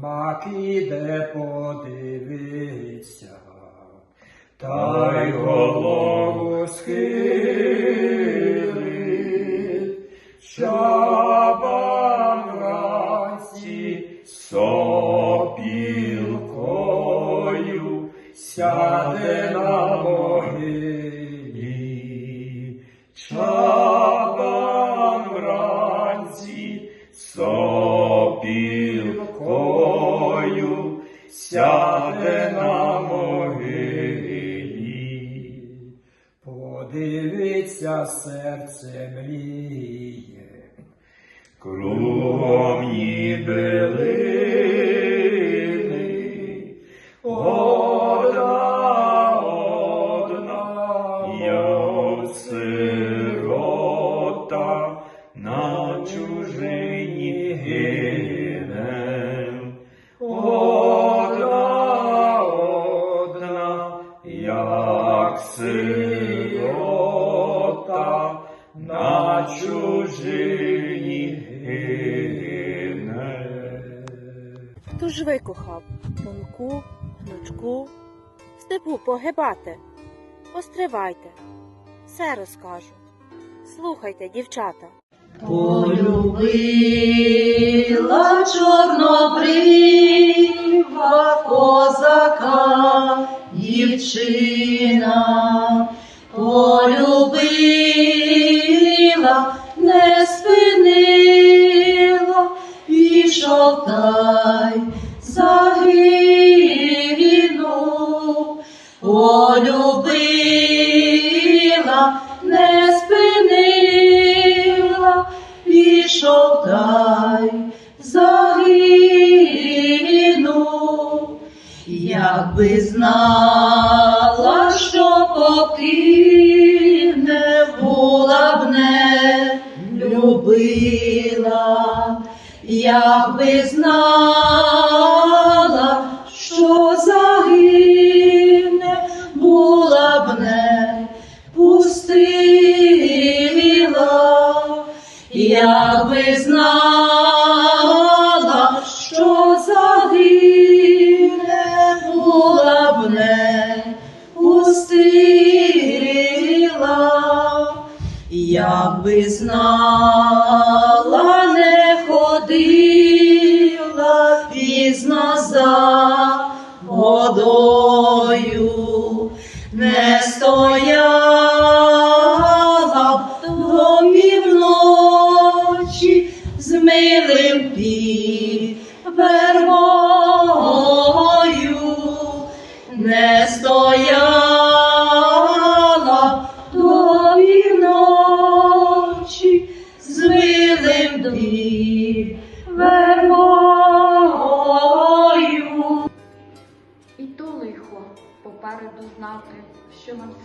Чумак іде подивиться, та й голову схилить, Чабан вранці сопілкою сяде сопілкою сяде на могилі. Подивиться серце мріє, Тож викохав тонку, гнучку, степу погибати. Постривайте, все розкажу. Слухайте, дівчата. Полюбила чорнобрива козака дівчина, пішов дай загину, загинув. Якби знала, що покине, була б не любила, якби знала, якби знала, що загине, була б не пустила, якби знала, не ходила пізно за водою, не стояла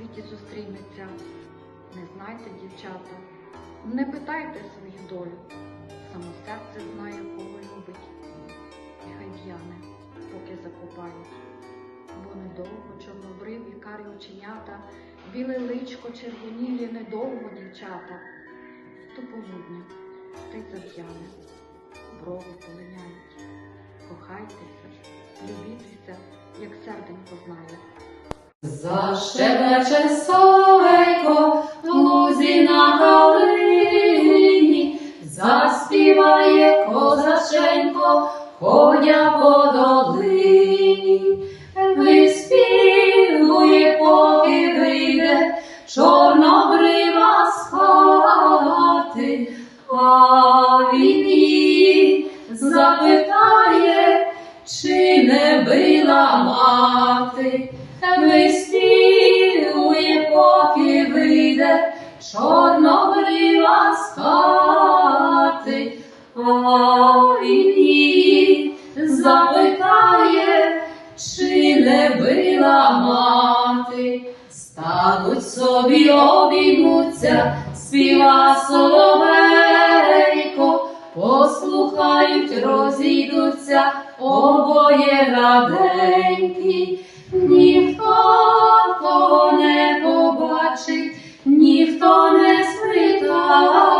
світі зустрінеться. Не знайте, дівчата, не питайте своїх долю, само серце знає, кого любить. І хай в'яне, поки закопають, бо недовго чорнобриві карі оченята, біле личко червонілі недовго дівчата. То полудня, та й зав'яне, брови полиняють. Кохайтеся, любітися, як серденько знає. Защебече совейко Виспівує, поки вийде чорнобрива з хати, а він її запитає, чи не била мати. Стануть собі обіймуться, співа соловейко, послухають, розійдуться обоє раденькі. Ніхто того не побачить, ніхто не спитає,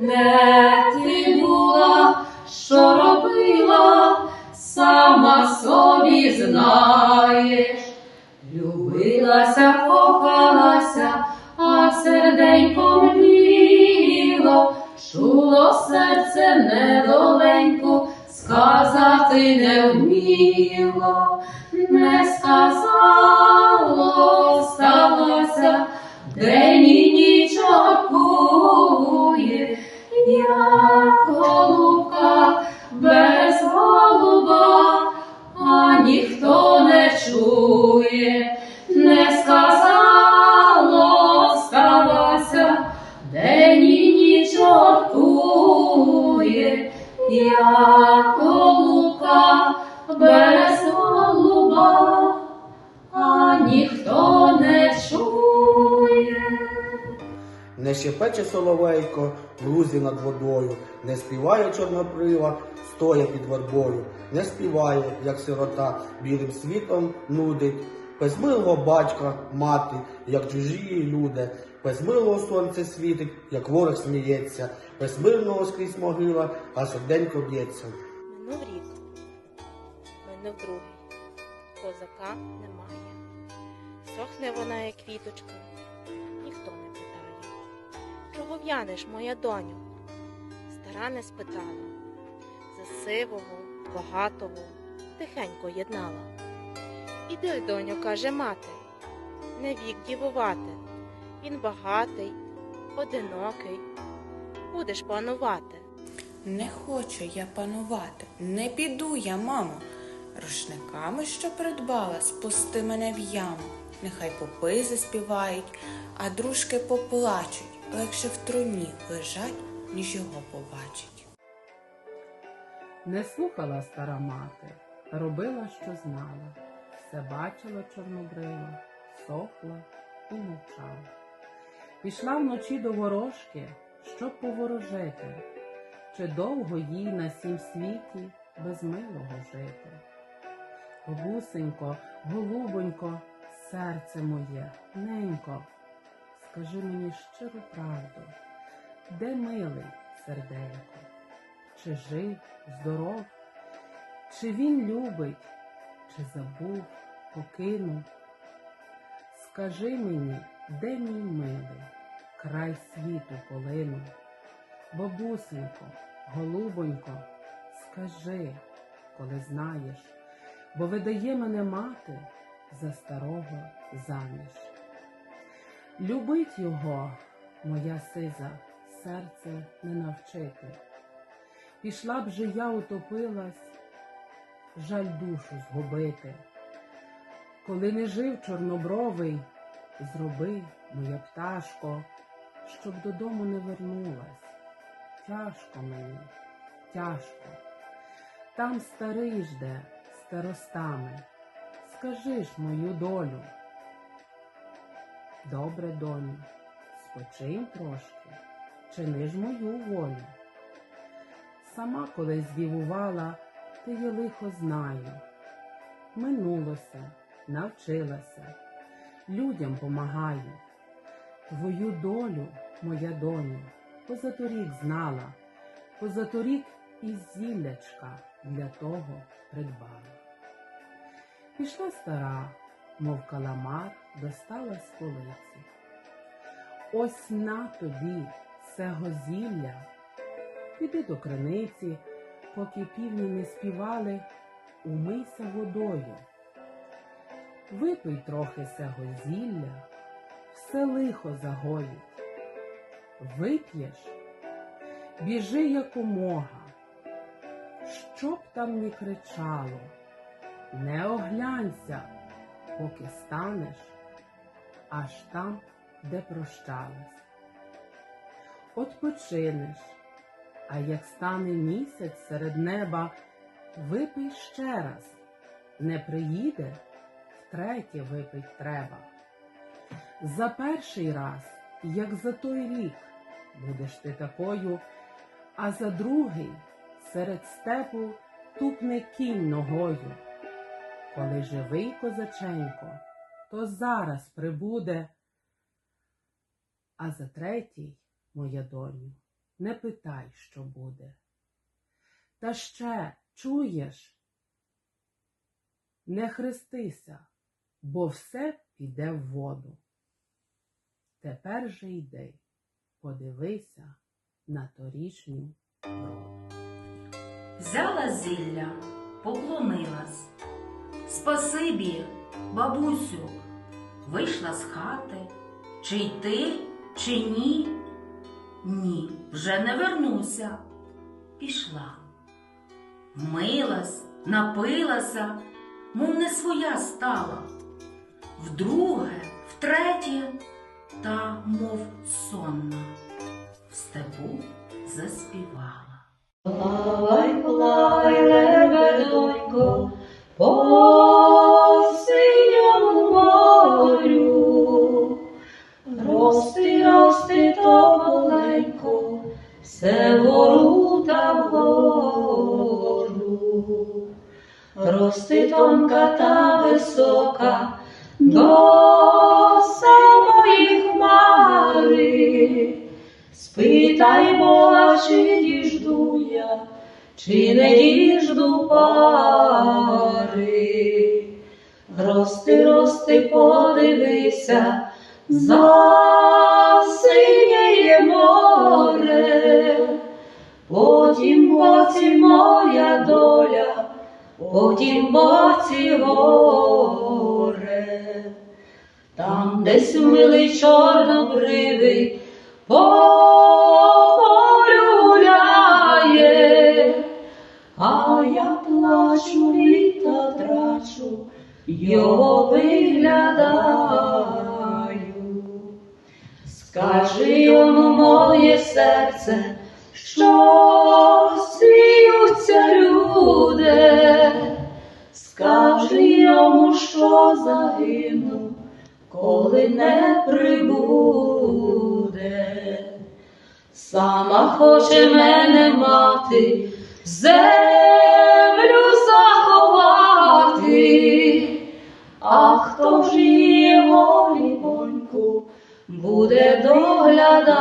де ти була, що робила, сама собі знаєш. Любилася, кохалася, а серденько мліло, чуло серце недоленьку, сказати не вміло, не сказало, сталося, день і ніч оркує, як голубка без голуба, а ніхто не чує, без голуба, а ніхто не чує. Не щепече соловейко в лузі над водою, не співає чорнобрива, стоя під вербою, не співає, як сирота, білим світом нудить. Без батька, мати, як чужі люди, без милого сонце світить, як ворог сміється, без мирного скрізь могила, а серденько б'ється. Минув рік, минув другий, козака немає. Сохне вона, як квіточка, ніхто не питає. Чого в'янеш, моя доню? Стара не спитала. За сивого, багатого тихенько єднала. Іди, доню, каже мати, не вік дівувати. Він багатий, одинокий, будеш панувати. Не хочу я панувати, не піду я, мамо. Рушниками, що придбала, спусти мене в яму. Нехай попи заспівають, а дружки поплачуть, легше в труні лежать, ніж його побачить. Не слухала стара мати, робила, що знала, все бачила чорнобрива, сохла і мовчала. Пішла вночі до ворожки, щоб поворожити, чи довго їй на сім світі без милого жити. Бабусенько, голубонько, серце моє, ненько, скажи мені щиру правду, де милий серденько? чи жив, здоров, чи він любить, чи забув, покинув. Скажи мені, де мій милий, край світу полинув. Бабусенько, голубонько, скажи, коли знаєш, бо видає мене мати за старого заміж. Любить його, моя сиза, серце не навчити. Пішла б же я утопилась, жаль душу згубити. Коли не жив чорнобровий, зроби, моя пташко, щоб додому не вернулась. Тяжко мені, тяжко. Там старий жде старостами. Скажи ж мою долю. Добре, доню, спочинь трошки, чини ж мою волю. Сама колись здивувала, ти я лихо знаю. Минулося, навчилася, людям помагаю. Твою долю, моя доню, позаторік знала, позаторік і зіллячка для того придбала. Пішла стара, мов каламар, достала з полиці. Ось на тобі цего зілля. Піди до криниці, поки півні не співали, умийся водою. Випий трохи сего зілля, все лихо загоїть. Вип'єш, біжи якомога, щоб там не кричало, не оглянься, поки станеш аж там, де прощались. Odpoczynеш, а як стане місяць серед неба, випий ще раз, не приїде, втретє випить треба. За перший раз, як за той рік, будеш ти такою, а за другий серед степу тупне кінь ногою. Коли живий козаченько, то зараз прибуде, а за третій, моя доню, не питай, що буде. Та ще чуєш? Не хрестися, бо все піде в воду. Тепер же йди, подивися на торішню роду. Взяла зілля, поклонилась. Спасибі, бабусю, вийшла з хати. Чи йти, чи ні? Ні, вже не вернуся. Пішла. Вмилась, напилася, мов не своя стала. Вдруге, втретє, та мов сонна. В степу заспівала. Плавай, плавай, лебедонько, по синьому морю, рости, рости тополенько, все вгору та вгору. Рости тонка та висока до самої хмари. Спитай Бога, чи діжду я, чи не діжду пари. Рости, рости, подивися, за синє море, потім моя доля, потім боці горе. Там десь милий чорнобривий, по полю а я плачу, літа трачу, його виглядаю. Скажи йому моє серце, що коли не прибуде. Сама хоче мене мати, землю заховати, а хто ж її волібоньку буде доглядати?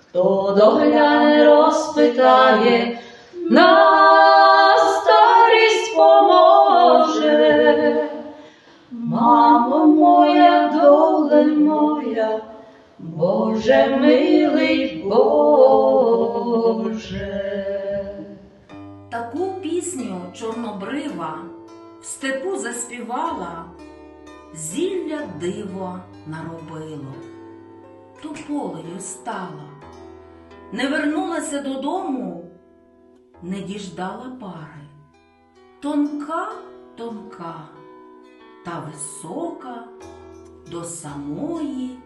Хто догляне, розпитає, на Боже милий Боже. Таку пісню чорнобрива в степу заспівала, зілля диво наробило, тополею стала, не вернулася додому, не діждала пари, тонка, тонка та висока до самої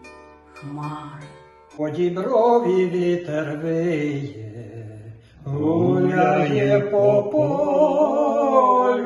хмари. По діброві вітер виє, гуляє по полю,